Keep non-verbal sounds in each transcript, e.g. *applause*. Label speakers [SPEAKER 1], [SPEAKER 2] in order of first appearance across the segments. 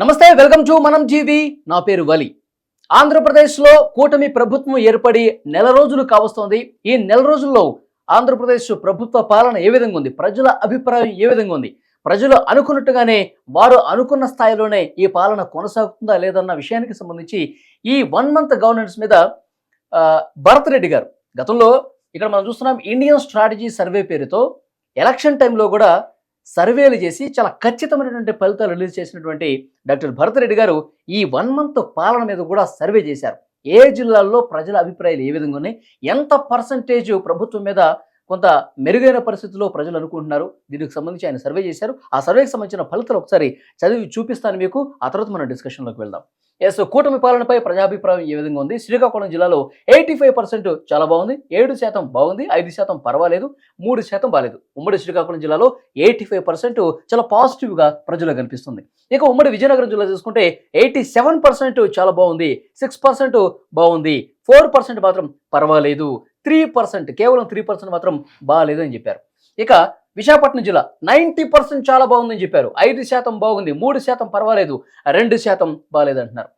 [SPEAKER 1] నమస్తే welcome to మనం జీవి నా పేరు వలి. ఆంధ్రప్రదేశ్లో కూటమి ప్రభుత్వం ఏర్పడి నెల రోజులు కావస్తోంది. ఈ నెల రోజుల్లో ఆంధ్రప్రదేశ్ ప్రభుత్వ పాలన ఏ విధంగా ఉంది? ప్రజల అభిప్రాయం ఏ విధంగా ఉంది? ప్రజలు అనుకున్నట్టుగానే వారు అనుకున్న స్థాయిలోనే ఈ పాలన కొనసాగుతుందా లేదన్న విషయానికి సంబంధించి ఈ వన్ మంత్ గవర్నెన్స్ మీద భరత్ రెడ్డి గారు గతంలో ఇక్కడ మనం చూస్తున్నాం ఇండియన్ స్ట్రాటజీ సర్వే పేరుతో ఎలక్షన్ టైంలో కూడా సర్వేలు చేసి చాలా ఖచ్చితమైనటువంటి ఫలితాలు రిలీజ్ చేసినటువంటి డాక్టర్ భరతరెడ్డి గారు ఈ వన్ మంత్ పాలన మీద కూడా సర్వే చేశారు. ఏ జిల్లాల్లో ప్రజల అభిప్రాయాలు ఏ విధంగా ఉన్నాయి? ఎంత పర్సంటేజ్ ప్రభుత్వం మీద కొంత మెరుగైన పరిస్థితుల్లో ప్రజలు అనుకుంటున్నారు. దీనికి సంబంధించి ఆయన సర్వే చేశారు. ఆ సర్వేకి సంబంధించిన ఫలితాలు ఒకసారి చదివి చూపిస్తాను మీకు. ఆ తర్వాత మనం డిస్కషన్లోకి వెళ్దాం. ఎస్ కూటమి పాలనపై ప్రజాభిప్రాయం ఏ విధంగా ఉంది? శ్రీకాకుళం జిల్లాలో ఎయిటీ ఫైవ్ పర్సెంట్ చాలా బాగుంది. ఏడు శాతం బాగుంది. ఐదు శాతం పర్వాలేదు. మూడు శాతం బాలేదు. ఉమ్మడి శ్రీకాకుళం జిల్లాలో ఎయిటీ ఫైవ్ పర్సెంట్ చాలా పాజిటివ్గా ప్రజలు కనిపిస్తుంది. ఇక ఉమ్మడి విజయనగరం జిల్లా చూసుకుంటే ఎయిటీ సెవెన్ పర్సెంట్ చాలా బాగుంది. సిక్స్ పర్సెంట్ బాగుంది. ఫోర్ పర్సెంట్ మాత్రం పర్వాలేదు. త్రీ పర్సెంట్ కేవలం త్రీ పర్సెంట్ మాత్రం బాగాలేదు అని చెప్పారు. ఇక విశాఖపట్నం జిల్లా నైంటీ పర్సెంట్ చాలా బాగుందని చెప్పారు. ఐదు శాతం బాగుంది మూడు శాతం పర్వాలేదు రెండు శాతం బాగాలేదు అంటున్నారు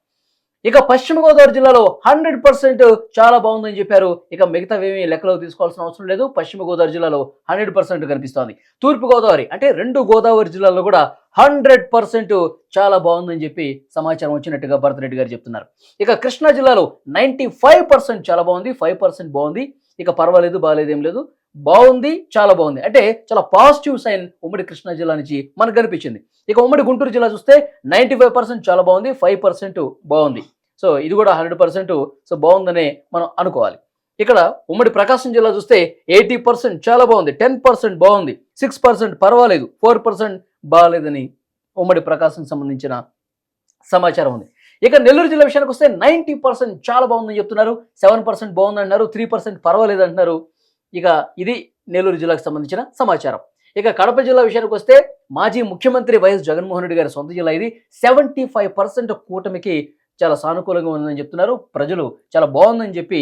[SPEAKER 1] ఇక పశ్చిమ గోదావరి జిల్లాలో హండ్రెడ్ పర్సెంట్ చాలా బాగుందని చెప్పారు. ఇక మిగతావేమీ లెక్కలో తీసుకోవాల్సిన అవసరం లేదు. పశ్చిమ గోదావరి జిల్లాలో హండ్రెడ్ పర్సెంట్ కనిపిస్తోంది. తూర్పు గోదావరి అంటే రెండు గోదావరి జిల్లాలో కూడా హండ్రెడ్ పర్సెంట్ చాలా బాగుందని చెప్పి సమాచారం వచ్చినట్టుగా భరత్ రెడ్డి గారు చెప్తున్నారు. ఇక కృష్ణా జిల్లాలో నైంటీ ఫైవ్ పర్సెంట్ చాలా బాగుంది ఫైవ్ పర్సెంట్ బాగుంది. ఇక పర్వాలేదు బాగాలేదేం ఏం లేదు. బాగుంది చాలా బాగుంది. అంటే చాలా పాజిటివ్ సైన్ ఉమ్మడి కృష్ణా జిల్లా నుంచి మనకు కనిపించింది. ఇక ఉమ్మడి గుంటూరు జిల్లా చూస్తే నైంటీ ఫైవ్ పర్సెంట్ చాలా బాగుంది ఫైవ్ పర్సెంట్ బాగుంది. సో ఇది కూడా హండ్రెడ్ పర్సెంట్ సో బాగుందనే మనం అనుకోవాలి. ఇక్కడ ఉమ్మడి ప్రకాశం జిల్లా చూస్తే ఎయిటీ పర్సెంట్ చాలా బాగుంది టెన్ పర్సెంట్ బాగుంది సిక్స్ పర్సెంట్ పర్వాలేదు ఫోర్ పర్సెంట్ బాగాలేదని ఉమ్మడి ప్రకాశం సంబంధించిన సమాచారం ఉంది. ఇక నెల్లూరు జిల్లా విషయానికి వస్తే నైంటీ పర్సెంట్ చాలా బాగుందని చెప్తున్నారు. సెవెన్ పర్సెంట్ బాగుంది అంటున్నారు త్రీ పర్సెంట్ పర్వాలేదు అంటున్నారు ఇక ఇది నెల్లూరు జిల్లాకు సంబంధించిన సమాచారం. ఇక కడప జిల్లా విషయానికి వస్తే మాజీ ముఖ్యమంత్రి వైఎస్ జగన్మోహన్ రెడ్డి గారి సొంత జిల్లా ఇది. సెవెంటీ ఫైవ్ పర్సెంట్ కూటమికి చాలా సానుకూలంగా ఉందని చెప్తున్నారు. ప్రజలు చాలా బాగుందని చెప్పి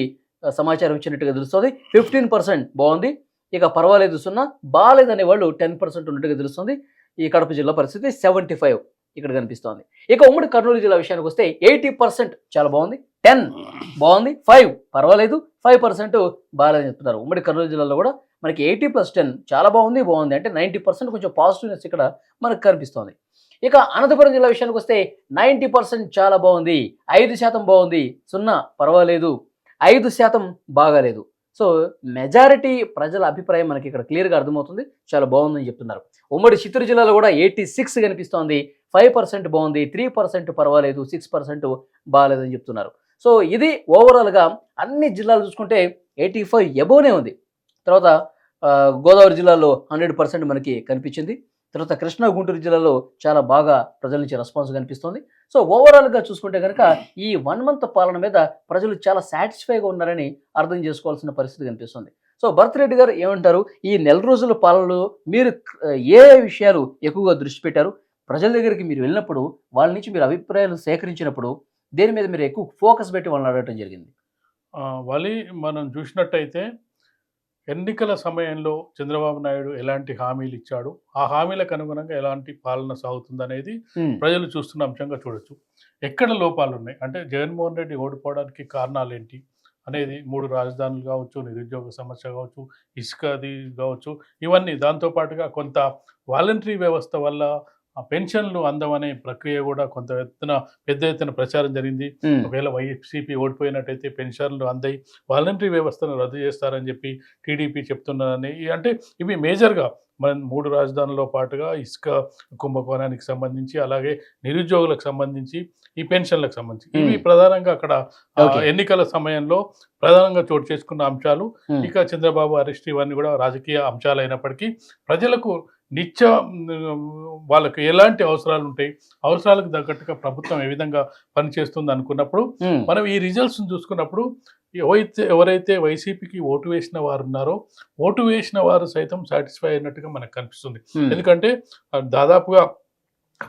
[SPEAKER 1] సమాచారం ఇచ్చినట్టుగా తెలుస్తుంది. ఫిఫ్టీన్ పర్సెంట్ బాగుంది. ఇక పర్వాలేదు సున్నా బాగాలేదనే అనే వాళ్ళు టెన్ పర్సెంట్ ఉన్నట్టుగా తెలుస్తుంది. ఈ కడప జిల్లా పరిస్థితి సెవెంటీ ఫైవ్. ఇక్కడ కనిపిస్తోంది. ఇక ఉమ్మడి కర్నూలు జిల్లా విషయానికి వస్తే ఎయిటీ పర్సెంట్ చాలా బాగుంది. టెన్ బాగుంది. ఫైవ్ పర్వాలేదు. ఫైవ్ పర్సెంట్ బాగాలేదని చెప్తున్నారు. ఉమ్మడి కర్నూలు జిల్లాలో కూడా మనకి ఎయిటీ ప్లస్ టెన్ చాలా బాగుంది బాగుంది. అంటే నైంటీ పర్సెంట్ కొంచెం పాజిటివ్నెస్ ఇక్కడ మనకు కనిపిస్తోంది. ఇక అనంతపురం జిల్లా విషయానికి వస్తే నైంటీ పర్సెంట్ చాలా బాగుంది. ఐదు శాతం బాగుంది. సున్నా పర్వాలేదు. ఐదు శాతం బాగాలేదు. సో మెజారిటీ ప్రజల అభిప్రాయం మనకి ఇక్కడ క్లియర్గా అర్థమవుతుంది. చాలా బాగుందని చెప్తున్నారు. ఉమ్మడి చిత్తూరు జిల్లాలో కూడా ఎయిటీ సిక్స్ కనిపిస్తోంది. ఫైవ్ పర్సెంట్ బాగుంది. త్రీ పర్సెంట్ పర్వాలేదు. సిక్స్ పర్సెంట్ బాగాలేదని చెప్తున్నారు. సో ఇది ఓవరాల్గా అన్ని జిల్లాలు చూసుకుంటే ఎయిటీ ఫైవ్ ఎబోనే ఉంది. తర్వాత గోదావరి జిల్లాలో హండ్రెడ్ పర్సెంట్ మనకి కనిపించింది. తర్వాత కృష్ణా గుంటూరు జిల్లాలో చాలా బాగా ప్రజల నుంచి రెస్పాన్స్ కనిపిస్తుంది. సో ఓవరాల్గా చూసుకుంటే కనుక ఈ వన్ మంత్ పాలన మీద ప్రజలు చాలా సాటిస్ఫైగా ఉన్నారని అర్థం చేసుకోవాల్సిన పరిస్థితి కనిపిస్తుంది. సో భరత్ రెడ్డి గారు ఏమంటారు? ఈ నెల రోజుల పాలనలో మీరు ఏ విషయాలు ఎక్కువగా దృష్టి పెట్టారు? ప్రజల దగ్గరికి మీరు వెళ్ళినప్పుడు వాళ్ళ నుంచి మీరు అభిప్రాయాలు సేకరించినప్పుడు దేని మీద మీరు ఎక్కువ ఫోకస్ పెట్టి వాళ్ళని అడగటం జరిగింది?
[SPEAKER 2] ఆ, వలి మనం చూసినట్టయితే ఎన్నికల సమయంలో చంద్రబాబు నాయుడు ఎలాంటి హామీలు ఇచ్చాడు? ఆ హామీలకు అనుగుణంగా ఎలాంటి పాలన సాగుతుంది అనేది ప్రజలు చూస్తున్న అంశంగా చూడొచ్చు. ఎక్కడ లోపాలు ఉన్నాయి అంటే జగన్మోహన్ రెడ్డి ఓడిపోవడానికి కారణాలు ఏంటి అనేది మూడు రాజధానులు కావచ్చు నిరుద్యోగ సమస్య కావచ్చు ఇసుకది కావచ్చు ఇవన్నీ. దాంతోపాటుగా కొంత వాలంటరీ వ్యవస్థ వల్ల ఆ పెన్షన్లు అందమనే ప్రక్రియ కూడా కొంత ఎత్తున పెద్ద ఎత్తున ప్రచారం జరిగింది ఒకవేళ వైసీపీ ఓడిపోయినట్టయితే పెన్షన్లు అందాయి వాలంటరీ వ్యవస్థను రద్దు చేస్తారని చెప్పి టీడీపీ చెప్తున్నారని అంటే ఇవి మేజర్గా మన మూడు రాజధానుల్లో పాటుగా ఇసుక కుంభకోణానికి సంబంధించి అలాగే నిరుద్యోగులకు సంబంధించి ఈ పెన్షన్లకు సంబంధించి ఇవి. ప్రధానంగా అక్కడ. ఎన్నికల సమయంలో ప్రధానంగా చోటు చేసుకున్న అంశాలు. ఇక చంద్రబాబు అరెస్ట్ ఇవన్నీ కూడా రాజకీయ అంశాలు అయినప్పటికీ ప్రజలకు నిత్య వాళ్ళకు ఎలాంటి అవసరాలు ఉంటాయి? అవసరాలకు తగ్గట్టుగా ప్రభుత్వం ఏ విధంగా పనిచేస్తుంది అనుకున్నప్పుడు మనం ఈ రిజల్ట్స్ని చూసుకున్నప్పుడు ఎవరైతే ఎవరైతే వైసీపీకి ఓటు వేసిన వారు ఉన్నారో ఓటు వేసిన వారు సైతం సాటిస్ఫై అయినట్టుగా మనకు కనిపిస్తుంది. ఎందుకంటే దాదాపుగా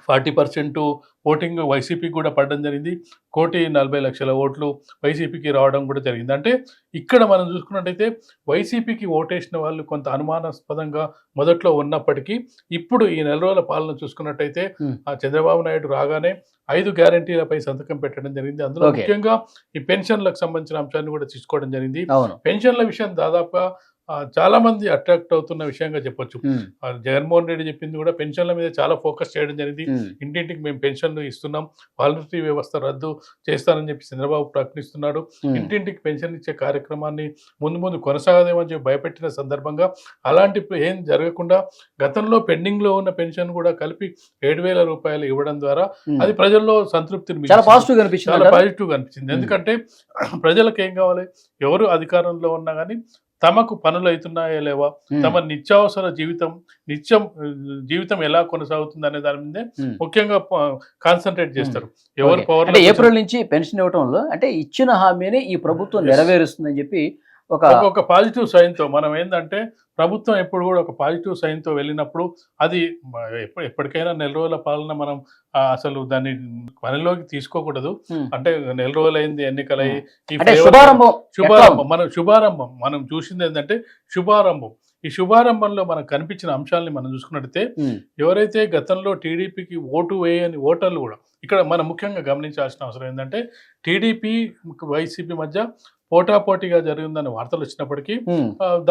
[SPEAKER 2] ఫార్టీ పర్సెంట్ ఓటింగ్ వైసీపీకి కూడా పడడం జరిగింది. కోటి నలభై లక్షల ఓట్లు వైసీపీకి రావడం కూడా జరిగింది. అంటే ఇక్కడ మనం చూసుకున్నట్టయితే వైసీపీకి ఓటేసిన వాళ్ళు కొంత అనుమానాస్పదంగా మొదట్లో ఉన్నప్పటికీ ఇప్పుడు ఈ నెల రోజుల పాలన చూసుకున్నట్టయితే. ఆ చంద్రబాబు నాయుడు రాగానే ఐదు గ్యారంటీలపై సంతకం పెట్టడం జరిగింది. అందులో. ముఖ్యంగా ఈ పెన్షన్లకు సంబంధించిన అంశాన్ని కూడా తీసుకోవడం జరిగింది. పెన్షన్ల విషయం దాదాపుగా చాలా మంది అట్రాక్ట్ అవుతున్న విషయంగా చెప్పొచ్చు జగన్మోహన్ రెడ్డి చెప్పింది కూడా పెన్షన్ల మీద చాలా ఫోకస్ చేయడం జరిగింది ఇంటింటికి మేము పెన్షన్లు ఇస్తున్నాం వాలంటరీ వ్యవస్థ రద్దు చేస్తానని చెప్పి చంద్రబాబు ప్రకటిస్తున్నాడు. ఇంటింటికి పెన్షన్ ఇచ్చే కార్యక్రమాన్ని ముందు ముందు కొనసాగదేమని చెప్పి భయపెట్టిన సందర్భంగా అలాంటి ఏం జరగకుండా గతంలో పెండింగ్లో ఉన్న పెన్షన్ కూడా కలిపి ఏడు వేల రూపాయలు ఇవ్వడం ద్వారా. అది ప్రజల్లో సంతృప్తిని
[SPEAKER 1] చాలా. పాజిటివ్ కనిపించింది
[SPEAKER 2] చాలా? పాజిటివ్ అనిపించింది
[SPEAKER 1] Hmm.
[SPEAKER 2] ఎందుకంటే *clears throat* ప్రజలకు ఏం కావాలి ఎవరు అధికారంలో ఉన్నా కానీ తమకు పనులు అవుతున్నాయా లేవా తమ నిత్యావసర జీవితం నిత్యం జీవితం ఎలా కొనసాగుతుంది అనే దాని మీదే. ముఖ్యంగా కాన్సన్ట్రేట్ చేస్తారు ఎవరు. పవర్
[SPEAKER 1] ఏప్రిల్ నుంచి పెన్షన్ ఇవ్వటంలో అంటే ఇచ్చిన హామీని ఈ ప్రభుత్వం. నెరవేరుస్తుందని చెప్పి ఒక
[SPEAKER 2] ఒక పాజిటివ్ సైన్తో మనం ఏంటంటే ప్రభుత్వం ఎప్పుడు కూడా ఒక పాజిటివ్ సైన్తో వెళ్ళినప్పుడు అది ఎప్పటికైనా నెల రోజుల పాలన మనం అసలు దాన్ని పనిలోకి తీసుకోకూడదు. అంటే నెల రోజులైంది ఎన్నికలై ఈ
[SPEAKER 1] అంటే
[SPEAKER 2] favor-
[SPEAKER 1] శుభారంభం.
[SPEAKER 2] శుభారంభం. మనం శుభారంభం. మనం చూసింది ఏంటంటే శుభారంభం. ఈ శుభారంభంలో మనకు కనిపించిన అంశాలని మనం చూసుకున్నట్టయితే ఎవరైతే గతంలో టీడీపీకి ఓటు వేయని ఓటర్లు కూడా ఇక్కడ మనం ముఖ్యంగా గమనించాల్సిన అవసరం ఏంటంటే టీడీపీ వైసీపీ మధ్య పోటాపోటీగా జరిగిందని వార్తలు వచ్చినప్పటికీ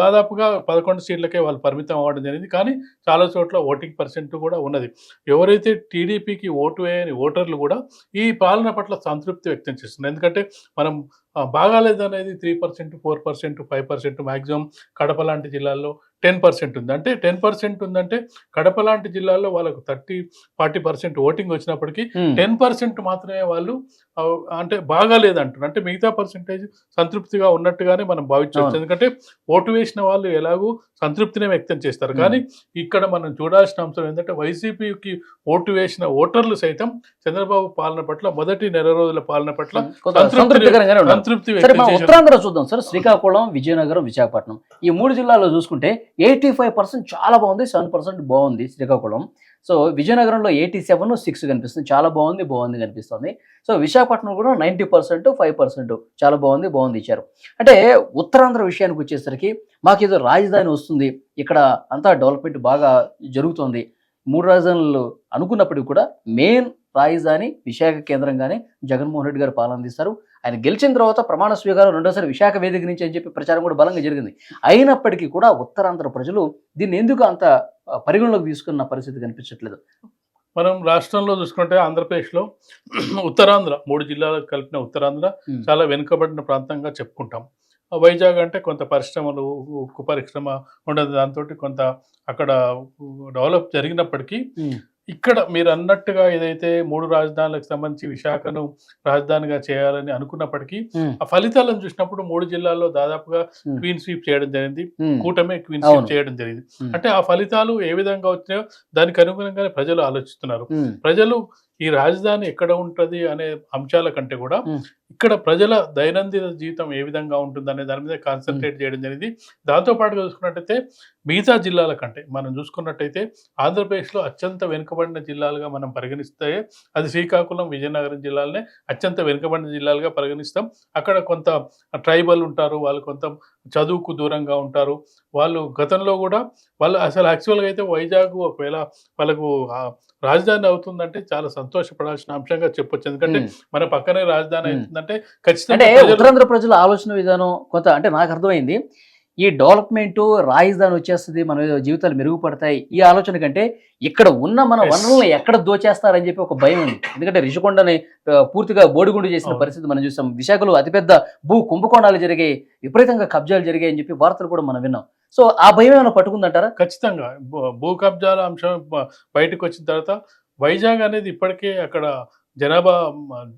[SPEAKER 2] దాదాపుగా పదకొండు సీట్లకే వాళ్ళు పరిమితం అవ్వడం జరిగింది. కానీ చాలా చోట్ల ఓటింగ్ పర్సెంట్ కూడా ఉన్నది. ఎవరైతే టీడీపీకి ఓటు వేయని ఓటర్లు కూడా ఈ పాలన పట్ల సంతృప్తి వ్యక్తం చేస్తున్నారు. ఎందుకంటే మనం ఆ, బాగాలేదనేది three percent four percent five percent maximum Kadapa లాంటి జిల్లాల్లో టెన్ పర్సెంట్ ఉంది. అంటే టెన్ పర్సెంట్ ఉందంటే కడప లాంటి జిల్లాల్లో వాళ్ళకు థర్టీ ఫార్టీ పర్సెంట్ ఓటింగ్ వచ్చినప్పటికీ టెన్ పర్సెంట్ మాత్రమే వాళ్ళు అంటే బాగాలేదంటారు అంటే మిగతా పర్సెంటేజ్ సంతృప్తిగా ఉన్నట్టుగానే మనం భావించవచ్చు. ఎందుకంటే ఓటు వేసిన వాళ్ళు ఎలాగూ సంతృప్తినే వ్యక్తం చేస్తారు. కానీ ఇక్కడ మనం చూడాల్సిన అంశం ఏంటంటే వైసీపీకి ఓటు వేసిన ఓటర్లు సైతం చంద్రబాబు పాలన పట్ల మొదటి నెల రోజుల పాలన పట్ల
[SPEAKER 1] సంతృప్తికరంగానే ఉన్నారు
[SPEAKER 2] సంతృప్తి
[SPEAKER 1] సరే మనం
[SPEAKER 2] చేశారు.
[SPEAKER 1] ఉత్తరాంధ్ర చూద్దాం. సార్ శ్రీకాకుళం విజయనగరం విశాఖపట్నం. ఈ మూడు జిల్లాల్లో చూసుకుంటే ఎయిటీ ఫైవ్ పర్సెంట్ చాలా బాగుంది సెవెన్ పర్సెంట్ బాగుంది శ్రీకాకుళం. సో విజయనగరంలో ఎయిటీ సెవెన్ సిక్స్ కనిపిస్తుంది. చాలా బాగుంది బాగుంది కనిపిస్తుంది. సో విశాఖపట్నం కూడా నైంటీ పర్సెంట్ ఫైవ్ పర్సెంట్ చాలా బాగుంది బాగుంది ఇచ్చారు. అంటే ఉత్తరాంధ్ర విషయానికి వచ్చేసరికి మాకు ఏదో రాజధాని వస్తుంది. ఇక్కడ అంతా డెవలప్మెంట్ బాగా జరుగుతుంది. మూడు రాజధానులు అనుకున్నప్పటికీ కూడా మెయిన్ రాజధాని విశాఖ కేంద్రంగానే జగన్మోహన్ రెడ్డి గారు పాలన తీస్తారు ఆయన గెలిచిన తర్వాత ప్రమాణ స్వీకారం రెండోసారి విశాఖ వేదిక నుంచి అని చెప్పి ప్రచారం కూడా బలంగా జరిగింది. అయినప్పటికీ కూడా ఉత్తరాంధ్ర ప్రజలు దీన్ని ఎందుకు అంత పరిగణలోకి తీసుకున్న పరిస్థితి కనిపించట్లేదు?
[SPEAKER 2] మనం రాష్ట్రంలో చూసుకుంటే ఆంధ్రప్రదేశ్లో ఉత్తరాంధ్ర మూడు జిల్లాలకు కలిపిన ఉత్తరాంధ్ర. చాలా వెనుకబడిన ప్రాంతంగా చెప్పుకుంటాం. వైజాగ్ అంటే కొంత పరిశ్రమలు ఉక్కు పరిశ్రమ ఉండదు దాంతో కొంత అక్కడ డెవలప్ జరిగినప్పటికీ. ఇక్కడ మీరు అన్నట్టుగా ఏదైతే మూడు రాజధానులకు సంబంధించి విశాఖను రాజధానిగా చేయాలని అనుకున్నప్పటికీ. ఆ ఫలితాలను చూసినప్పుడు మూడు జిల్లాల్లో దాదాపుగా. క్వీన్ స్వీప్ చేయడం జరిగింది. కూటమి క్వీన్. స్వీప్ చేయడం జరిగింది. అంటే ఆ ఫలితాలు ఏ విధంగా వచ్చినాయో దానికి అనుగుణంగానే ప్రజలు ఆలోచిస్తున్నారు. ప్రజలు ఈ రాజధాని ఎక్కడ ఉంటది అనే అంశాల కంటే కూడా. ఇక్కడ ప్రజల దైనందిన జీవితం ఏ విధంగా ఉంటుంది అనే దాని మీద కాన్సన్ట్రేట్ చేయడం జరిగింది. దాంతో పాటుగా చూసుకున్నట్టయితే మిగతా జిల్లాల కంటే మనం చూసుకున్నట్టయితే ఆంధ్రప్రదేశ్లో అత్యంత వెనుకబడిన జిల్లాలుగా మనం పరిగణిస్తే అది శ్రీకాకుళం విజయనగరం జిల్లాలనే అత్యంత వెనుకబడిన జిల్లాలుగా పరిగణిస్తాం. అక్కడ కొంత ట్రైబల్ ఉంటారు వాళ్ళు కొంత చదువుకు దూరంగా ఉంటారు. వాళ్ళు గతంలో కూడా వాళ్ళు అసలు యాక్చువల్గా అయితే వైజాగ్ ఒకవేళ వాళ్ళకు రాజధాని అవుతుందంటే చాలా సంతోషపడాల్సిన అంశంగా చెప్పొచ్చు. ఎందుకంటే. మన పక్కనే రాజధాని
[SPEAKER 1] అంటే
[SPEAKER 2] ఖచ్చితంగా
[SPEAKER 1] ఉత్తరాంధ్ర ప్రజల ఆలోచన విధానం కొంత అంటే నాకు అర్థమైంది. ఈ డెవలప్మెంట్ రాజధాని వచ్చేస్తుంది మన జీవితాలు మెరుగుపడతాయి. ఈ ఆలోచన కంటే ఇక్కడ ఉన్న మన. వనరులను ఎక్కడ దోచేస్తారని చెప్పి ఒక భయం ఉంది. ఎందుకంటే రిషికొండని పూర్తిగా బోడిగుండు చేసిన. పరిస్థితి మనం చూసాం. విశాఖలో అతిపెద్ద భూ కుంభకోణాలు జరిగాయి. విపరీతంగా కబ్జాలు జరిగాయి అని చెప్పి వార్తలు కూడా మనం విన్నాం. సో ఆ భయం ఏమైనా పట్టుకుందంటారా?
[SPEAKER 2] ఖచ్చితంగా. భూ- కబ్జాల అంశం బయటకు వచ్చిన తర్వాత వైజాగ్ అనేది ఇప్పటికే అక్కడ జనాభా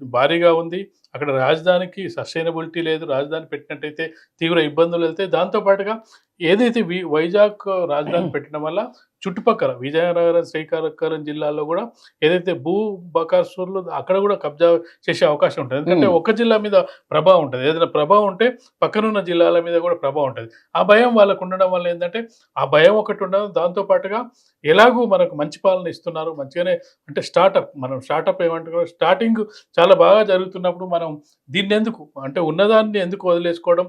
[SPEAKER 2] భారీగా ఉంది. అక్కడ రాజధానికి సస్టైనబిలిటీ లేదు. రాజధాని పెట్టినట్టయితే తీవ్ర ఇబ్బందులు వెళ్తాయి. దాంతో పాటుగా ఏదైతే వి- వైజాగ్ రాజధాని *clears throat* పెట్టడం వల్ల చుట్టుపక్కల విజయనగరం శ్రీకాకుళం జిల్లాలో కూడా ఏదైతే భూ బకాసురులు అక్కడ కూడా కబ్జా చేసే అవకాశం ఉంటుంది. ఎందుకంటే. ఒక జిల్లా మీద ప్రభావం ఉంటుంది. ఏదైనా ప్రభావం ఉంటే పక్కనున్న జిల్లాల మీద కూడా ప్రభావం ఉంటుంది. ఆ భయం వాళ్ళకు ఉండడం వల్ల ఏంటంటే ఆ భయం ఒకటి ఉండడం దాంతో పాటుగా ఎలాగూ మనకు మంచి పాలన ఇస్తున్నారు. మంచిగానే అంటే స్టార్టప్ మనం స్టార్టప్ ఏమంటారు స్టార్టింగ్ చాలా బాగా జరుగుతున్నప్పుడు మనం దీన్ని ఎందుకు? అంటే ఉన్నదాన్ని ఎందుకు వదిలేసుకోవడం?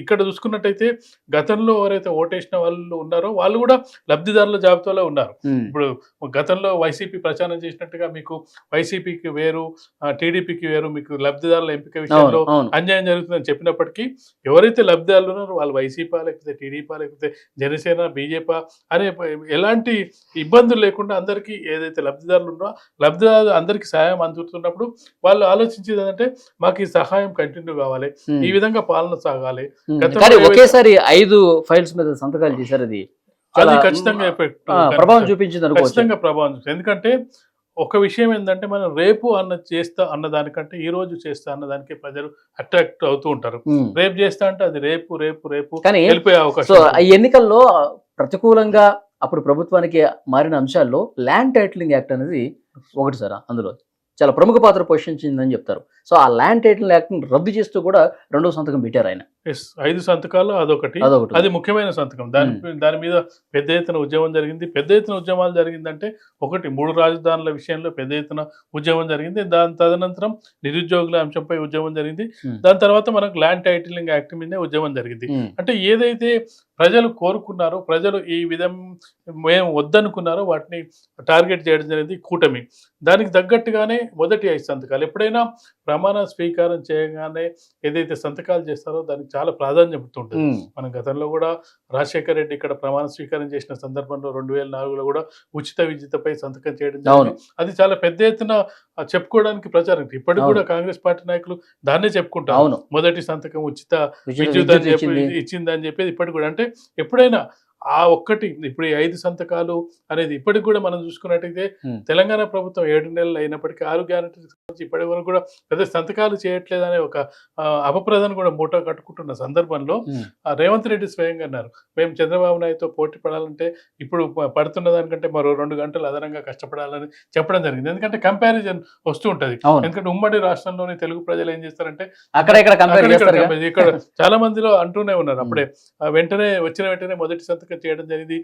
[SPEAKER 2] ఇక్కడ చూసుకున్నట్టయితే గతంలో ఎవరైతే ఓటేసిన వాళ్ళు ఉన్నారో వాళ్ళు కూడా లబ్ధిదారుల జాబితాలో ఉన్నారు. ఇప్పుడు గతంలో వైసీపీ ప్రచారం చేసినట్టుగా మీకు వైసీపీకి వేరు టీడీపీకి వేరు మీకు లబ్ధిదారుల ఎంపిక విషయంలో అన్యాయం జరుగుతుందని చెప్పినప్పటికీ ఎవరైతే లబ్ధిదారులు ఉన్నారో వాళ్ళు వైసీపీ లేకపోతే టీడీపీ లేకపోతే జనసేన బీజేపీ అనే ఎలాంటి ఇబ్బందులు లేకుండా అందరికీ ఏదైతే లబ్ధిదారులు ఉన్నారో లబ్ధిదారులు అందరికీ సహాయం అందుతున్నప్పుడు వాళ్ళు ఆలోచించేది ఏంటంటే మాకు ఈ సహాయం కంటిన్యూ కావాలి. ఈ విధంగా పాలన సాగాలి.
[SPEAKER 1] ఒకేసారి ఐదు ఫైల్స్ మీద సంతకాలు చేశారు అది.
[SPEAKER 2] అది ఖచ్చితంగా ఎఫెక్ట్
[SPEAKER 1] ప్రభావం చూపించింది
[SPEAKER 2] ఖచ్చితంగా ప్రభావం. ఎందుకంటే ఒక విషయం ఏంటంటే మనం రేపు అన్న చేస్తా అన్న దానికంటే ఈ రోజు చేస్తా అన్న దానికి ప్రజలు అట్రాక్ట్ అవుతూ ఉంటారు. రేపు చేస్తా అంటే అది రేపు రేపు రేపు వెళ్ళిపోయే అవకాశం
[SPEAKER 1] ఎన్నికల్లో ప్రతికూలంగా అప్పుడు ప్రభుత్వానికి మారిన అంశాల్లో ల్యాండ్ టైటిలింగ్ యాక్ట్ అనేది ఒకటి సార్ అందులో. చాలా ప్రముఖ పాత్ర పోషించిందని చెప్తారు. సో ఆ ల్యాండ్ టైటిలింగ్ యాక్ట్ రద్దు చేస్తూ కూడా రెండో సంతకం పెట్టారు ఆయన.
[SPEAKER 2] ఐదు సంతకాలు అదొకటి.
[SPEAKER 1] అదొకటి.
[SPEAKER 2] అది ముఖ్యమైన సంతకం. దాని దాని మీద పెద్ద ఎత్తున ఉద్యమం జరిగింది. పెద్ద ఎత్తున ఉద్యమాలు జరిగిందంటే ఒకటి మూడు రాజధానుల విషయంలో పెద్ద ఎత్తున ఉద్యమం జరిగింది. దాని తదనంతరం నిరుద్యోగుల అంశంపై ఉద్యమం జరిగింది. దాని తర్వాత మనకు ల్యాండ్ టైటిలింగ్ యాక్ట్ మీదే ఉద్యమం జరిగింది. అంటే ఏదైతే ప్రజలు కోరుకున్నారో ప్రజలు ఈ విధం మేము వద్దనుకున్నారో వాటిని టార్గెట్ చేయడం జరిగింది కూటమి. దానికి తగ్గట్టుగానే మొదటి ఐదు సంతకాలు. ఎప్పుడైనా ప్రమాణ స్వీకారం చేయగానే ఏదైతే సంతకాలు చేస్తారో దానికి చాలా ప్రాధాన్యత ఉంటుంది
[SPEAKER 1] ఉమ్.
[SPEAKER 2] మనం గతంలో కూడా రాజశేఖర రెడ్డి ఇక్కడ ప్రమాణ స్వీకారం చేసిన సందర్భంలో రెండు వేల నాలుగులో కూడా ఉచిత విద్యుత్పై సంతకం చేయడం అది చాలా పెద్ద ఎత్తున చెప్పుకోవడానికి ప్రచారం ఇప్పటికి. కూడా కాంగ్రెస్ పార్టీ నాయకులు దాన్నే చెప్పుకుంటారు. మొదటి సంతకం ఉచిత
[SPEAKER 1] విద్యుత్
[SPEAKER 2] అని చెప్పి
[SPEAKER 1] ఇచ్చింది.
[SPEAKER 2] ఇచ్చిందని చెప్పేది ఇప్పటికి కూడా. అంటే ఎప్పుడైనా ఆ ఒక్కటి ఇప్పుడు ఈ ఐదు సంతకాలు అనేది ఇప్పటికి కూడా మనం చూసుకున్నట్టయితే. తెలంగాణ ప్రభుత్వం ఏడు నెలలు అయినప్పటికీ ఆరు గ్యారెంటీ ఇప్పటి వరకు కూడా పెద్ద సంతకాలు చేయట్లేదనే ఒక అపప్రదను కూడా మూట కట్టుకుంటున్న సందర్భంలో రేవంత్ రెడ్డి స్వయంగా అన్నారు. మేము చంద్రబాబు నాయుడుతో పోటీ పడాలంటే ఇప్పుడు పడుతున్న దానికంటే మరో రెండు గంటలు అదనంగా కష్టపడాలని చెప్పడం జరిగింది. ఎందుకంటే కంపారిజన్ వస్తూ ఉంటది. ఎందుకంటే ఉమ్మడి రాష్ట్రంలోని తెలుగు ప్రజలు ఏం చేస్తారంటే
[SPEAKER 1] అక్కడ ఇక్కడ *laughs*
[SPEAKER 2] చాలా మందిలో అంటూనే ఉన్నారు. అప్పుడే వెంటనే వచ్చిన వెంటనే మొదటి సంతకం చేయడం జరిగింది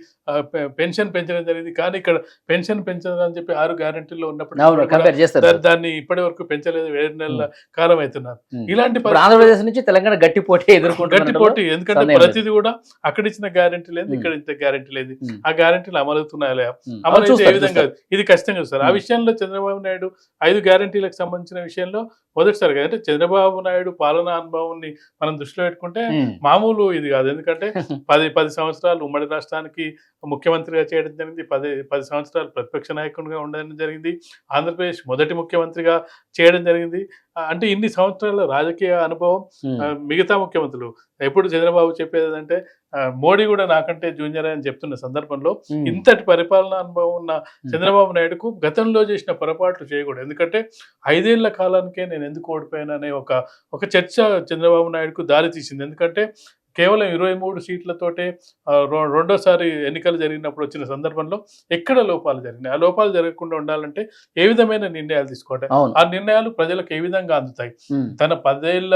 [SPEAKER 2] పెన్షన్ పెంచడం జరిగింది కానీ ఇక్కడ పెన్షన్ పెంచడం అని చెప్పి ఆరు గ్యారెంటీలో ఉన్నప్పుడు దాన్ని ఇప్పటి వరకు పెంచలేదు ఏడు నెలల కాలం అవుతున్నారు. ఇలాంటి
[SPEAKER 1] ఆంధ్రప్రదేశ్ నుంచి తెలంగాణ గట్టి పోటీ
[SPEAKER 2] గట్టి
[SPEAKER 1] ఎదుర్కొంటున్నారు
[SPEAKER 2] పోటీ ఎందుకంటే. ప్రతిది కూడా అక్కడ ఇచ్చిన గ్యారెంటీ లేదు. ఇక్కడ ఇంత గ్యారెంటీ లేదు. ఆ గ్యారెంటీలు అమలవుతున్నాయా. అమలు ఏ విధంగా. ఇది ఖచ్చితంగా సార్ ఆ. విషయంలో చంద్రబాబు నాయుడు ఐదు గ్యారెంటీలకు సంబంధించిన విషయంలో మొదటిసారిగా అంటే చంద్రబాబు నాయుడు పాలనా అనుభవాన్ని మనం దృష్టిలో పెట్టుకుంటే. మామూలు ఇది కాదు ఎందుకంటే *laughs* పది పది సంవత్సరాలు ఉమ్మడి రాష్ట్రానికి ముఖ్యమంత్రిగా చేయడం జరిగింది. పది పది సంవత్సరాలు ప్రతిపక్ష నాయకునిగా ఉండడం జరిగింది. ఆంధ్రప్రదేశ్ మొదటి ముఖ్యమంత్రిగా చేయడం జరిగింది. అంటే ఇన్ని సంవత్సరాల రాజకీయ అనుభవం మిగతా ముఖ్యమంత్రులు ఎప్పుడు చంద్రబాబు చెప్పేది ఆ, మోడీ కూడా నాకంటే జూనియర్ అని చెప్తున్న సందర్భంలో. ఇంతటి పరిపాలనా అనుభవం ఉన్న చంద్రబాబు నాయుడుకు గతంలో చేసిన పొరపాట్లు చేయకూడదు. ఎందుకంటే ఐదేళ్ళ కాలానికే నేను ఎందుకు ఓడిపోయాను అనే ఒక ఒక చర్చ చంద్రబాబు నాయుడుకు దారి తీసింది. ఎందుకంటే కేవలం ఇరవై మూడు సీట్లతోటే రెండోసారి ఎన్నికలు జరిగినప్పుడు వచ్చిన సందర్భంలో ఎక్కడ లోపాలు జరిగినాయి? ఆ లోపాలు జరగకుండా ఉండాలంటే ఏ విధమైన నిర్ణయాలు తీసుకోవాలి?
[SPEAKER 1] అవును.
[SPEAKER 2] ఆ నిర్ణయాలు ప్రజలకు ఏ విధంగా అందుతాయి. తన పదేళ్ళ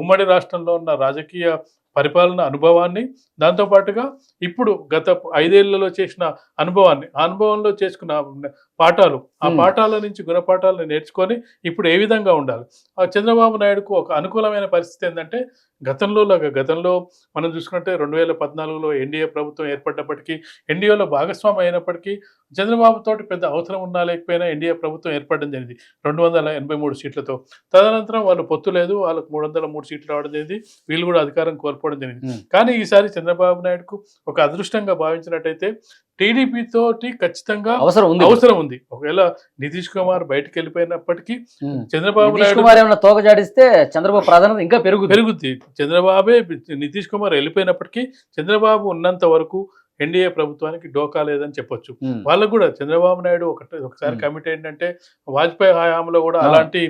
[SPEAKER 2] ఉమ్మడి రాష్ట్రంలో ఉన్న రాజకీయ పరిపాలన అనుభవాన్ని దాంతోపాటుగా ఇప్పుడు గత ఐదేళ్ళలో చేసిన అనుభవాన్ని ఆ అనుభవంలో చేసుకున్న పాఠాలు ఆ. పాఠాల నుంచి గుణపాఠాలను నేర్చుకొని ఇప్పుడు ఏ విధంగా ఉండాలి ఆ చంద్రబాబు నాయుడుకు ఒక అనుకూలమైన పరిస్థితి ఏంటంటే గతంలో లాగా గతంలో మనం చూసుకుంటే రెండు వేల పద్నాలుగులో ఎన్డీఏ ప్రభుత్వం ఏర్పడ్డప్పటికీ ఎన్డీఏలో భాగస్వామి అయినప్పటికీ చంద్రబాబు తోటి పెద్ద అవసరం ఉన్నా లేకపోయినా ఎన్డీఏ ప్రభుత్వం ఏర్పడడం జరిగింది. రెండు వందల ఎనభై మూడు సీట్లతో. తదనంతరం వాళ్ళు పొత్తు లేదు వాళ్ళకు మూడు వందల మూడు సీట్లు రావడం జరిగింది. వీళ్ళు కూడా అధికారం కోల్పోవడం జరిగింది. కానీ ఈసారి చంద్రబాబు నాయుడుకు ఒక అదృష్టంగా భావించినట్టయితే టీడీపీ తోటి ఖచ్చితంగా
[SPEAKER 1] అవసరం ఉంది.
[SPEAKER 2] అవసరం ఉంది. ఒకవేళ నితీష్ కుమార్ బయటకు వెళ్ళిపోయినప్పటికీ. చంద్రబాబు నాయుడు
[SPEAKER 1] తోక జాడిస్తే చంద్రబాబు ప్రాధాన్యత ఇంకా పెరుగుతుంది
[SPEAKER 2] పెరుగుద్ది. చంద్రబాబే నితీష్ కుమార్ వెళ్ళిపోయినప్పటికీ చంద్రబాబు ఉన్నంత వరకు ఎన్డీఏ ప్రభుత్వానికి డోకా లేదని చెప్పొచ్చు. వాళ్ళకు కూడా చంద్రబాబు నాయుడు ఒకటి ఒకసారి. కమిట్ ఏంటంటే వాజ్పేయి హయాంలో కూడా. అలాంటి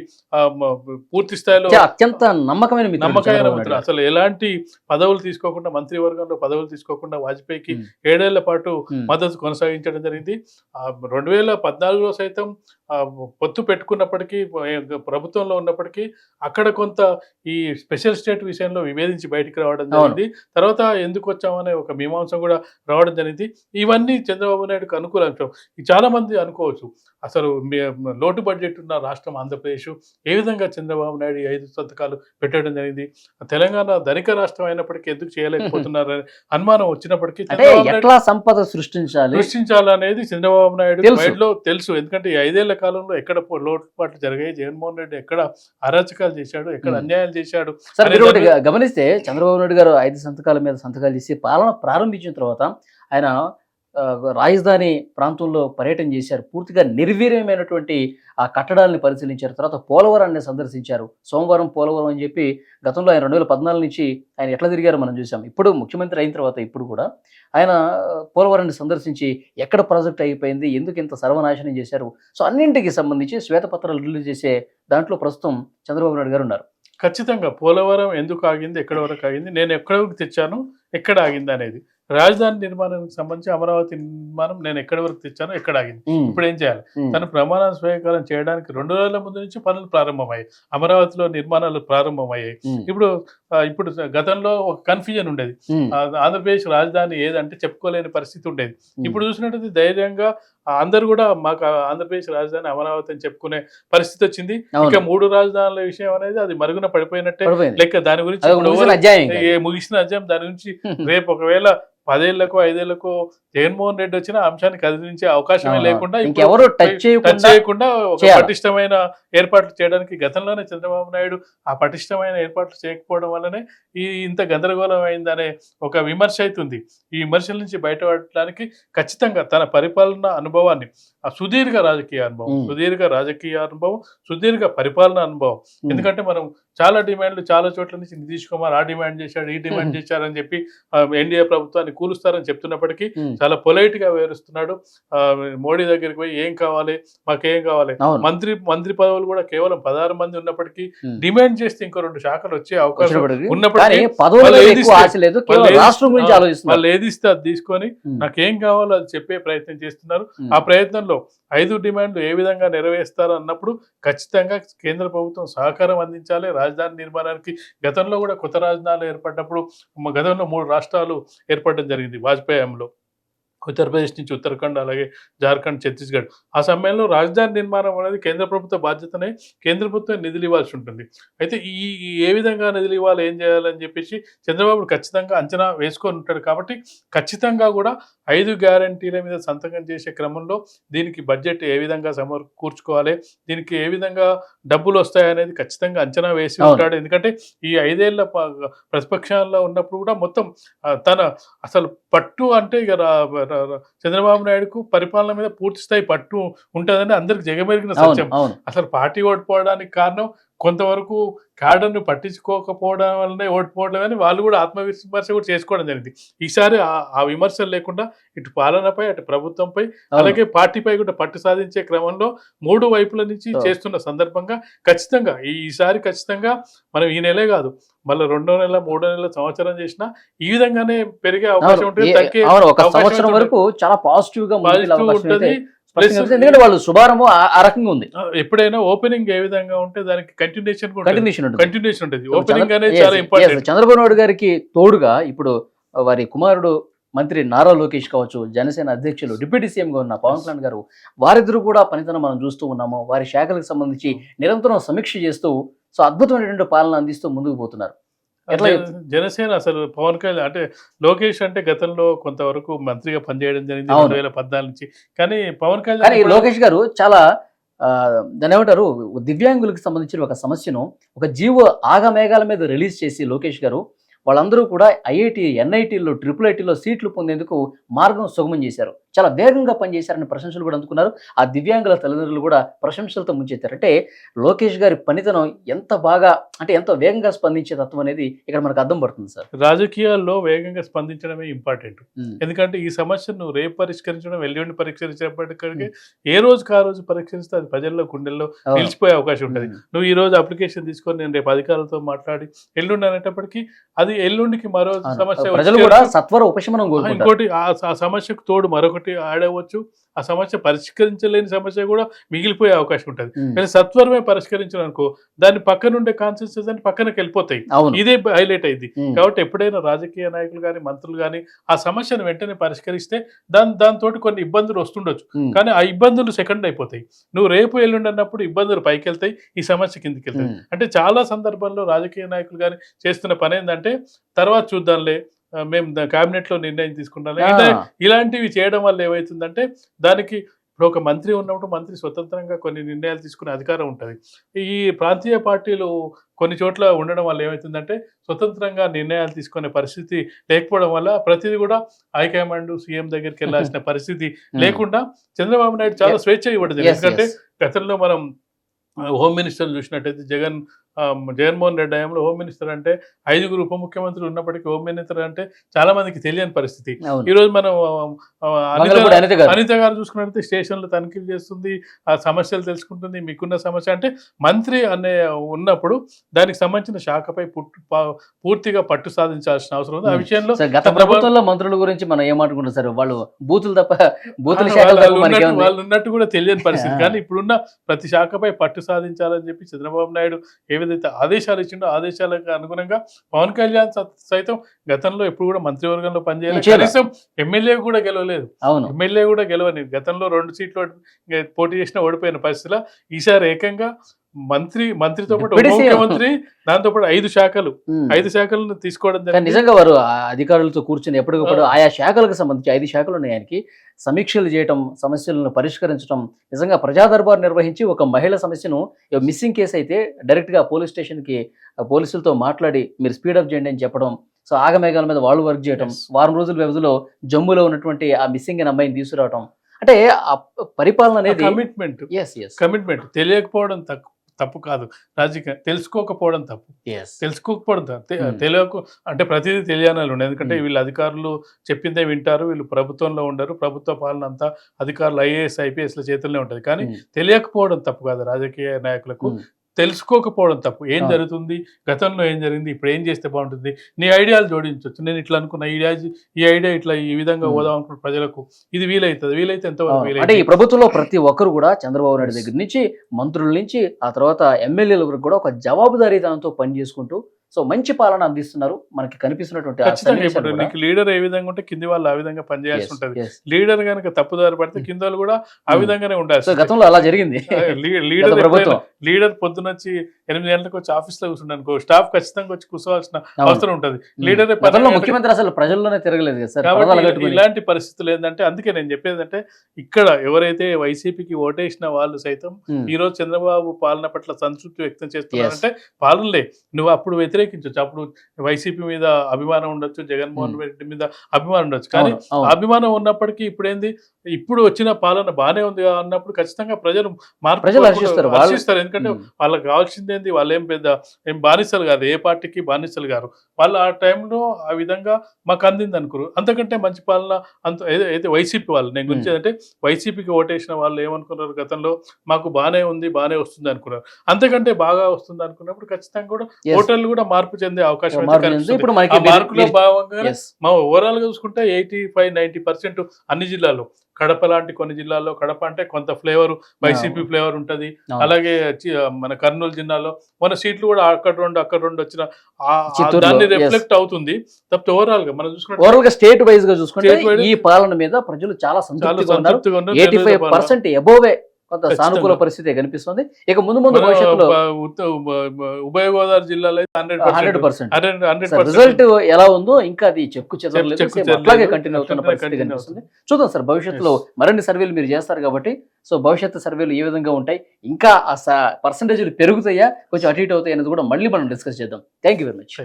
[SPEAKER 2] పూర్తి స్థాయిలో
[SPEAKER 1] అత్యంత నమ్మకమైన
[SPEAKER 2] నమ్మకమైన
[SPEAKER 1] నాయుడు.
[SPEAKER 2] అసలు ఎలాంటి పదవులు తీసుకోకుండా మంత్రివర్గంలో పదవులు తీసుకోకుండా వాజ్పేయికి. ఏడేళ్ళ పాటు. మద్దతు కొనసాగించడం జరిగింది రెండు వేల పద్నాలుగులో సైతం పొత్తు పెట్టుకున్నప్పటికీ ప్రభుత్వంలో ఉన్నప్పటికీ అక్కడ కొంత ఈ స్పెషల్ స్టేట్ విషయంలో విభేదించి బయటికి రావడం జరిగింది తర్వాత ఎందుకు వచ్చామనే ఒక మీమాంసం కూడా రావడం జరిగింది. ఇవన్నీ చంద్రబాబు నాయుడుకు అనుకూల అంశం ఈ చాలా మంది అనుకోవచ్చు. అసలు లోటు బడ్జెట్ ఉన్న రాష్ట్రం ఆంధ్రప్రదేశ్ ఏ విధంగా చంద్రబాబు నాయుడు ఐదు సంతకాలు పెట్టడం జరిగింది? తెలంగాణ ధనిక రాష్ట్రం అయినప్పటికీ ఎందుకు చేయలేకపోతున్నారు? అనే అనుమానం వచ్చినప్పటికీ
[SPEAKER 1] ఎట్లా సంపద సృష్టించాలి?
[SPEAKER 2] సృష్టించాలనేది చంద్రబాబు నాయుడు
[SPEAKER 1] తెలుసు.
[SPEAKER 2] మైండ్లో తెలుసు. ఎందుకంటే ఈ ఐదేళ్ళ కాలంలో ఎక్కడ లోటుపాట్లు జరిగాయి. జగన్మోహన్ రెడ్డి ఎక్కడ అరాచకాలు చేశాడు? ఎక్కడ. అన్యాయాలు చేశాడు?
[SPEAKER 1] గమనిస్తే చంద్రబాబు నాయుడు గారు ఐదు సంతకాల మీద సంతకాలు చేసి పాలన ప్రారంభించిన తర్వాత ఆయన రాజధాని ప్రాంతంలో పర్యటన చేశారు. పూర్తిగా నిర్వీర్యమైనటువంటి ఆ కట్టడాలను పరిశీలించారు. తర్వాత పోలవరాన్ని సందర్శించారు. సోమవారం పోలవరం అని చెప్పి గతంలో ఆయన రెండు వేల పద్నాలుగు నుంచి ఆయన ఎట్లా తిరిగారో మనం చూసాం ఇప్పుడు ముఖ్యమంత్రి అయిన తర్వాత ఇప్పుడు కూడా ఆయన పోలవరాన్ని సందర్శించి ఎక్కడ ప్రాజెక్ట్ అయిపోయింది ఎందుకు ఇంత సర్వనాశనం చేశారు? సో అన్నింటికి సంబంధించి శ్వేతపత్రాలు రిలీజ్ చేసే దాంట్లో ప్రస్తుతం చంద్రబాబు నాయుడు గారు ఉన్నారు.
[SPEAKER 2] ఖచ్చితంగా పోలవరం ఎందుకు ఆగింది ఎక్కడ వరకు ఆగింది నేను ఎక్కడ తెచ్చాను ఎక్కడ ఆగింది అనేది రాజధాని నిర్మాణానికి సంబంధించి అమరావతి నిర్మాణం నేను ఎక్కడి వరకు తెచ్చాను ఎక్కడ ఆగింది. ఇప్పుడు ఏం చేయాలి. తను ప్రమాణ స్వీకారం చేయడానికి రెండు రోజుల ముందు నుంచి పనులు ప్రారంభమయ్యాయి. అమరావతిలో నిర్మాణాలు ప్రారంభమయ్యాయి. ఇప్పుడు ఇప్పుడు గతంలో ఒక కన్ఫ్యూజన్ ఉండేది. ఆంధ్రప్రదేశ్ రాజధాని ఏదంటే చెప్పుకోలేని పరిస్థితి ఉండేది. ఇప్పుడు చూసినట్టయితే ధైర్యంగా అందరూ కూడా మాకు ఆంధ్రప్రదేశ్ రాజధాని అమరావతి అని చెప్పుకునే పరిస్థితి వచ్చింది. ఇక మూడు రాజధానుల విషయం అనేది అది మరుగున పడిపోయినట్టే. లెక్క దాని గురించి
[SPEAKER 1] ముగిసిన అధ్యాయం.
[SPEAKER 2] దాని గురించి *laughs* రేపు ఒకవేళ పదేళ్ళకు ఐదేళ్ళకు జగన్మోహన్ రెడ్డి వచ్చిన అంశాన్ని కదిలించే అవకాశమే. లేకుండా
[SPEAKER 1] ఇంకెవరు టచ్
[SPEAKER 2] టచ్
[SPEAKER 1] చేయకుండా
[SPEAKER 2] ఒక. పటిష్టమైన ఏర్పాట్లు చేయడానికి గతంలోనే చంద్రబాబు నాయుడు ఆ పటిష్టమైన ఏర్పాట్లు చేయకపోవడం వల్లనే ఈ ఇంత గందరగోళం అయిందనే ఒక విమర్శ అవుతుంది ఈ విమర్శల నుంచి బయటపడడానికి ఖచ్చితంగా తన పరిపాలన అనుభవాన్ని ఆ సుదీర్ఘ రాజకీయ అనుభవం. సుదీర్ఘ రాజకీయ అనుభవం సుదీర్ఘ పరిపాలన అనుభవం. ఎందుకంటే మనం చాలా డిమాండ్లు చాలా చోట్ల నుంచి నితీష్ కుమార్ ఆ డిమాండ్ చేశాడు ఈ డిమాండ్. చేశారని చెప్పి ఎన్డీఏ ప్రభుత్వాన్ని కూలుస్తారని చెప్తున్నప్పటికీ. చాలా పొలైట్గా వివరిస్తున్నాడు మోడీ దగ్గరికి పోయి ఏం కావాలి మాకేం కావాలి మంత్రి మంత్రి పదవులు కూడా కేవలం పదహారు మంది ఉన్నప్పటికీ. డిమాండ్ చేస్తే ఇంకో రెండు శాఖలు వచ్చే అవకాశం. ఉన్నప్పటికీ వాళ్ళు ఏది ఇస్తే- అది తీసుకొని. నాకేం కావాలో అది చెప్పే ప్రయత్నం చేస్తున్నారు. ఆ ప్రయత్నంలో ఐదు డిమాండ్లు ఏ విధంగా నెరవేరుస్తారు అన్నప్పుడు ఖచ్చితంగా కేంద్ర ప్రభుత్వం సహకారం అందించాలి రాజధాని నిర్మాణానికి గతంలో కూడా కొత్త రాజధానులు ఏర్పడినప్పుడు గతంలో మూడు రాష్ట్రాలు ఏర్పడడం జరిగింది. వాజ్పేయి హయాంలో. ఉత్తరప్రదేశ్ నుంచి ఉత్తరాఖండ్ అలాగే జార్ఖండ్ ఛత్తీస్గఢ్. ఆ సమయంలో రాజధాని నిర్మాణం అనేది కేంద్ర ప్రభుత్వ బాధ్యతనే కేంద్ర ప్రభుత్వం నిధులు ఇవ్వాల్సి ఉంటుంది. అయితే ఈ ఏ విధంగా నిధులు ఇవ్వాలి ఏం చేయాలని చెప్పేసి చంద్రబాబు ఖచ్చితంగా అంచనా వేసుకొని ఉంటాడు కాబట్టి ఖచ్చితంగా కూడా ఐదు గ్యారంటీల మీద సంతకం చేసే క్రమంలో దీనికి బడ్జెట్ ఏ విధంగా సమకూర్చుకోవాలి దీనికి ఏ విధంగా డబ్బులు వస్తాయనేది ఖచ్చితంగా అంచనా వేసి. ఉంటాడు. ఎందుకంటే ఈ ఐదేళ్ళ ప్రతిపక్షంలో ఉన్నప్పుడు కూడా మొత్తం తన అసలు పట్టు అంటే ఇక చంద్రబాబు నాయుడుకు పరిపాలన మీద పూర్తి స్థాయి పట్టు ఉంటుందని అందరికి జగమెరిగిన సత్యం. అసలు పార్టీ ఓడిపోవడానికి కారణం కొంతవరకు కాడర్ను పట్టించుకోకపోవడం వల్లనే ఓడిపోవడం అని వాళ్ళు కూడా ఆత్మవిమర్శ కూడా చేసుకోవడం జరిగింది ఈసారి ఆ- విమర్శలు లేకుండా ఇటు పాలనపై అటు ప్రభుత్వంపై. అలాగే పార్టీపై కూడా పట్టు సాధించే క్రమంలో మూడు వైపుల నుంచి. చేస్తున్న సందర్భంగా ఖచ్చితంగా ఈసారి ఖచ్చితంగా మనం ఈ నెలే కాదు మళ్ళీ రెండో నెల మూడో నెల సంవత్సరం చేసినా ఈ విధంగానే పెరిగే అవకాశం. ఉంటుంది తగ్గే
[SPEAKER 1] ఒక సంవత్సరం. వరకు చాలా పాజిటివ్గా
[SPEAKER 2] ఉంటుంది
[SPEAKER 1] ఎందుకంటే వాళ్ళు శుభారంభం ఆ- రకంగా ఉంది.
[SPEAKER 2] ఎప్పుడైనా ఓపెనింగ్ ఏ విధంగా ఉంటే దానికి కంటిన్యూషన్
[SPEAKER 1] కంటిన్యూషన్ ఉంటుంది.
[SPEAKER 2] కంటిన్యూషన్ ఉంటుంది. ఓపెనింగ్ అనేది చాలా. ఇంపార్టెంట్
[SPEAKER 1] చంద్రబాబు నాయుడు గారికి తోడుగా ఇప్పుడు వారి కుమారుడు మంత్రి నారా లోకేష్ కావచ్చు జనసేన అధ్యక్షులు డిప్యూటీ సీఎం గా ఉన్న పవన్ కళ్యాణ్ గారు వారిద్దరు కూడా పనితనం మనం చూస్తూ ఉన్నాము. వారి శాఖలకు సంబంధించి నిరంతరం సమీక్ష చేస్తూ సో అద్భుతమైనటువంటి పాలన అందిస్తూ ముందుకు పోతున్నారు.
[SPEAKER 2] జనసేన అసలు పవన్ కళ్యాణ్ అంటే లోకేష్ అంటే గతంలో కొంతవరకు మంత్రిగా పనిచేయడం జరిగింది. రెండు వేల పద్నాలుగు నుంచి. కానీ పవన్ కళ్యాణ్
[SPEAKER 1] లోకేష్ గారు చాలా దాని ఏమంటారు? దివ్యాంగులకు సంబంధించిన ఒక సమస్యను ఒక జీవో ఆగమేఘాల మీద రిలీజ్ చేసి లోకేష్ గారు వాళ్ళందరూ కూడా ఐఐటి ఎన్ఐటీలో ట్రిపుల్ ఐటీలో సీట్లు పొందేందుకు మార్గం సుగమం చేశారు. చాలా వేగంగా పనిచేశారని ప్రశంసలు కూడా అందుకున్నారు. ఆ దివ్యాంగుల తల్లిదండ్రులు కూడా ప్రశంసలతో ముంచెత్తారు. అంటే లోకేష్ గారి పనితనం ఎంత బాగా అంటే ఎంత వేగంగా స్పందించే తత్వం అనేది ఇక్కడ మనకు అర్థం పడుతుంది సార్.
[SPEAKER 2] రాజకీయాల్లో వేగంగా స్పందించడమే ఇంపార్టెంట్. ఎందుకంటే ఈ సమస్యను రేపు పరిష్కరించడం ఎల్లుండి పరిష్కరించేప్పటికీ ఏ రోజుకి ఆ రోజు పరిష్కరిస్తే అది ప్రజల్లో గుండెల్లో. నిలిచిపోయే అవకాశం ఉంటుంది. నువ్వు ఈ రోజు అప్లికేషన్ తీసుకొని నేను రేపు అధికారులతో మాట్లాడి ఎల్లుండి అనేటప్పటికీ అది ఎల్లుండికి మరో. సమస్య ఇంకోటి ఆ సమస్యకు తోడు మరొకటి యాడ్ అవ్వచ్చు ఆ సమస్య పరిష్కరించలేని సమస్య కూడా మిగిలిపోయే అవకాశం ఉంటుంది. కానీ సత్వరమే పరిష్కరించడం అనుకో దాని పక్కన ఉండే కాన్సెన్సెస్ అని పక్కనకి వెళ్ళిపోతాయి. ఇదే హైలైట్ అయింది. కాబట్టి ఎప్పుడైనా రాజకీయ నాయకులు కానీ మంత్రులు కానీ ఆ సమస్యను వెంటనే పరిష్కరిస్తే దాని దాంతో కొన్ని ఇబ్బందులు వస్తుండొచ్చు. కానీ ఆ ఇబ్బందులు సెకండ్ అయిపోతాయి. నువ్వు రేపు ఎల్లుండి అన్నప్పుడు ఇబ్బందులు పైకి వెళ్తాయి ఈ సమస్య కిందికి వెళ్తాయి అంటే చాలా సందర్భాల్లో రాజకీయ నాయకులు కానీ చేస్తున్న పని ఏంటంటే తర్వాత చూద్దాంలే మేము కేబినెట్లో నిర్ణయం తీసుకుంటాం. ఇలాంటివి చేయడం వల్ల ఏమవుతుందంటే దానికి ఇప్పుడు ఒక మంత్రి ఉన్నప్పుడు మంత్రి స్వతంత్రంగా కొన్ని నిర్ణయాలు తీసుకునే అధికారం ఉంటుంది. ఈ ప్రాంతీయ పార్టీలు కొన్ని చోట్ల ఉండడం వల్ల ఏమవుతుందంటే స్వతంత్రంగా నిర్ణయాలు తీసుకునే పరిస్థితి లేకపోవడం వల్ల ప్రతిదీ కూడా హైకమాండ్ సీఎం దగ్గరికి వెళ్ళాల్సిన *laughs* పరిస్థితి లేకుండా చంద్రబాబు నాయుడు చాలా. స్వేచ్ఛ ఇవ్వడం ఎందుకంటే. గతంలో మనం హోమ్ మినిస్టర్ చూసినట్టయితే జగన్ జగన్మోహన్ రెడ్డి హయాంలో హోమ్ మినిస్టర్ అంటే ఐదుగురు ఉప ముఖ్యమంత్రులు ఉన్నప్పటికీ హోమ్ మినిస్టర్ అంటే చాలా మందికి తెలియని పరిస్థితి. ఈ రోజు మనం అనిత
[SPEAKER 1] గారు.
[SPEAKER 2] చూసుకున్నట్లయితే స్టేషన్లో తనిఖీలు చేస్తుంది ఆ సమస్యలు తెలుసుకుంటుంది మీకున్న సమస్య అంటే మంత్రి అనే ఉన్నప్పుడు దానికి సంబంధించిన శాఖపై పూర్తిగా పట్టు సాధించాల్సిన అవసరం ఉంది. ఆ. విషయంలో
[SPEAKER 1] గత ప్రభుత్వంలో మంత్రుల గురించి మనం ఏమాటుకుంటాం సార్? వాళ్ళు బూతులు తప్ప బూతుల
[SPEAKER 2] వాళ్ళు ఉన్నట్టు- కూడా తెలియని పరిస్థితి. కానీ ఇప్పుడున్న ప్రతి శాఖపై పట్టు సాధించాలని చెప్పి చంద్రబాబు నాయుడు ఏ విధంగా ఆదేశాలు ఇచ్చిండో ఆదేశాలకు అనుగుణంగా పవన్ కళ్యాణ్ సైతం గతంలో ఎప్పుడు కూడా మంత్రివర్గంలో పనిచేయలేదు
[SPEAKER 1] చేయలే.
[SPEAKER 2] కనీసం ఎమ్మెల్యే కూడా గెలవలేదు.
[SPEAKER 1] అవును.
[SPEAKER 2] ఎమ్మెల్యే కూడా గెలవని గతంలో రెండు సీట్లు పోటీ చేసిన ఓడిపోయిన పరిస్థితిలో ఈసారి ఏకంగా మంత్రి మంత్రితో పాటు. ముఖ్యమంత్రి దాంతో పాటు ఐదు శాఖలు. ఐదు శాఖలను తీసుకోవడం
[SPEAKER 1] నిజంగా వారు అధికారులతో కూర్చొని ఎప్పటికప్పుడు ఆయా శాఖలకు సంబంధించి ఐదు శాఖలు ఉన్నాయి ఆయనకి. సమీక్షలు చేయటం సమస్యలను పరిష్కరించడం నిజంగా ప్రజా దర్బార్ నిర్వహించి ఒక మహిళ సమస్యను మిస్సింగ్ కేసు అయితే డైరెక్ట్గా పోలీస్ స్టేషన్కి ఆ పోలీసులతో మాట్లాడి మీరు స్పీడప్ చేయండి అని చెప్పడం సో ఆగమేఘాల మీద వాళ్ళు వర్క్ చేయటం. వారం రోజుల వ్యవధిలో జమ్ములో ఉన్నటువంటి ఆ మిస్సింగ్ అమ్మాయిని తీసుకురావటం. అంటే పరిపాలన అనేది
[SPEAKER 2] కమిట్మెంట్
[SPEAKER 1] ఎస్ ఎస్
[SPEAKER 2] కమిట్మెంట్ తెలియకపోవడం తప్పు తప్పు కాదు. రాజకీయ తెలుసుకోకపోవడం తప్పు. తెలుసుకోకపోవడం
[SPEAKER 1] Hmm.
[SPEAKER 2] తెలియకు అంటే ప్రతిదీ తెలియాలని ఉండదు ఎందుకంటే
[SPEAKER 1] Hmm.
[SPEAKER 2] వీళ్ళు అధికారులు చెప్పిందే వింటారు. వీళ్ళు ప్రభుత్వంలో ఉండరు. ప్రభుత్వ పాలన అంతా అధికారులు ఐఏఎస్ ఐపీఎస్ల చేతుల్లోనే ఉంటుంది. కానీ తెలియకపోవడం తప్పు కాదు రాజకీయ నాయకులకు. తెలుసుకోకపోవడం తప్పు. ఏం. జరుగుతుంది? గతంలో ఏం జరిగింది? ఇప్పుడు ఏం చేస్తే బాగుంటుంది? నీ ఐడియాలు జోడించవచ్చు నేను ఇట్లా అనుకున్న ఈ ఐడియా ఈ ఐడియా ఇట్లా ఈ విధంగా. పోదాం అనుకున్న ప్రజలకు ఇది వీలైతుంది. వీలైతే ఎంతవరకు
[SPEAKER 1] అంటే ఈ ప్రభుత్వంలో ప్రతి ఒక్కరు కూడా చంద్రబాబు నాయుడు దగ్గర నుంచి మంత్రుల నుంచి ఆ తర్వాత ఎమ్మెల్యేల వరకు కూడా ఒక జవాబుదారీతనంతో పని చేసుకుంటూ సో మంచి పాలన అందిస్తున్నారు మనకి కనిపిస్తున్నటువంటి
[SPEAKER 2] లీడర్ ఏ విధంగా ఉంటే కింది వాళ్ళు ఆ విధంగా పనిచేయాల్సి ఉంటుంది. లీడర్ కనుక తప్పుదారి పడితే
[SPEAKER 1] Hmm.
[SPEAKER 2] కింద వాళ్ళు కూడా ఆ
[SPEAKER 1] Hmm.
[SPEAKER 2] విధంగానే ఉండాలి
[SPEAKER 1] సో గతంలో అలా జరిగింది
[SPEAKER 2] లీడర్ లీడర్ పొద్దున వచ్చి ఎనిమిది గంటలకు వచ్చి ఆఫీస్లో కూర్చుండే అనుకో స్టాఫ్ ఖచ్చితంగా వచ్చి కూర్చోవాల్సిన. అవసరం ఉంటుంది
[SPEAKER 1] ఉమ్.
[SPEAKER 2] లీడరే
[SPEAKER 1] ముఖ్యమంత్రి అసలు ప్రజల్లోనే తిరగలేదు
[SPEAKER 2] కాబట్టి. ఇలాంటి పరిస్థితులు ఏంటంటే అందుకే నేను చెప్పేది అంటే ఇక్కడ ఎవరైతే వైసీపీకి ఓటేసిన వాళ్ళు సైతం. ఈ రోజు చంద్రబాబు పాలన పట్ల సంతృప్తి వ్యక్తం చేస్తున్నారంటే పాలనలే నువ్వు అప్పుడు వ్యతిరేకించవచ్చు అప్పుడు వైసీపీ మీద అభిమానం ఉండొచ్చు జగన్మోహన్. రెడ్డి మీద అభిమానం ఉండొచ్చు కానీ. అభిమానం ఉన్నప్పటికీ ఇప్పుడేంది ఇప్పుడు వచ్చిన పాలన బానే ఉంది అన్నప్పుడు ఖచ్చితంగా ప్రజలు
[SPEAKER 1] ప్రజలు. హర్షిస్తారు.
[SPEAKER 2] ఎందుకంటే. వాళ్ళకి కావాల్సింది ఏంది వాళ్ళు ఏం పెద్ద ఏం బానిసలు కాదు ఏ పార్టీకి బానిసలు గారు వాళ్ళు ఆ టైంలో ఆ విధంగా మాకు అందింది అనుకోరు అంతకంటే మంచి పాలన అంత అయితే వైసీపీ వాళ్ళు నేను గురించి. అంటే వైసీపీకి ఓటేసిన వాళ్ళు ఏమనుకున్నారు గతంలో మాకు బానే ఉంది బానే వస్తుంది అనుకున్నారు అంతకంటే బాగా వస్తుంది అనుకున్నప్పుడు ఖచ్చితంగా కూడా. ఓటర్లు కూడా మార్పు చెందే అవకాశం.
[SPEAKER 1] ఇప్పుడు మనకి
[SPEAKER 2] మార్కులో భాగంగా. మా ఓవరాల్గా చూసుకుంటే ఎయిటీ ఫైవ్ నైన్టీ పర్సెంట్ అన్ని జిల్లాల్లో కడప లాంటి కొన్ని జిల్లాల్లో కడప అంటే కొంత ఫ్లేవర్ వైసీపీ ఫ్లేవర్ ఉంటది. అలాగే మన కర్నూలు జిల్లాలో మన సీట్లు కూడా అక్కడ రెండు అక్కడ రెండు వచ్చిన దాన్ని. రిఫ్లెక్ట్ అవుతుంది తప్పితే ఓవరాల్గా మనం చూసుకుంటే
[SPEAKER 1] ఓవరాల్గా స్టేట్ వైజ్గా చూసుకుంటే ఈ పాలన మీద ప్రజలు చాలా సంతృప్తిగా ఉన్నారు. ఎయిటీ ఫైవ్ పర్సెంట్ కొంత. సానుకూల పరిస్థితి కనిపిస్తుంది. ఇక ముందు ముందు భవిష్యత్తులో
[SPEAKER 2] ఉభయ గోదావరి జిల్లాలో హండ్రెడ్ పర్సెంట్
[SPEAKER 1] రిజల్ట్ ఎలా ఉందో ఇంకా అది చెక్కు చెదరలేదు. అట్లాగే కంటిన్యూ అవుతున్న పరిస్థితి కనిపిస్తుంది. చూద్దాం సార్ భవిష్యత్తులో మరిన్ని సర్వేలు మీరు చేస్తారు కాబట్టి సో భవిష్యత్తు సర్వేలు ఏ విధంగా ఉంటాయి ఇంకా ఆ పర్సంటేజ్లు పెరుగుతాయా కొంచెం అటు ఇటు అవుతాయి అనేది కూడా మళ్ళీ మనం డిస్కస్ చేద్దాం. Thank you very much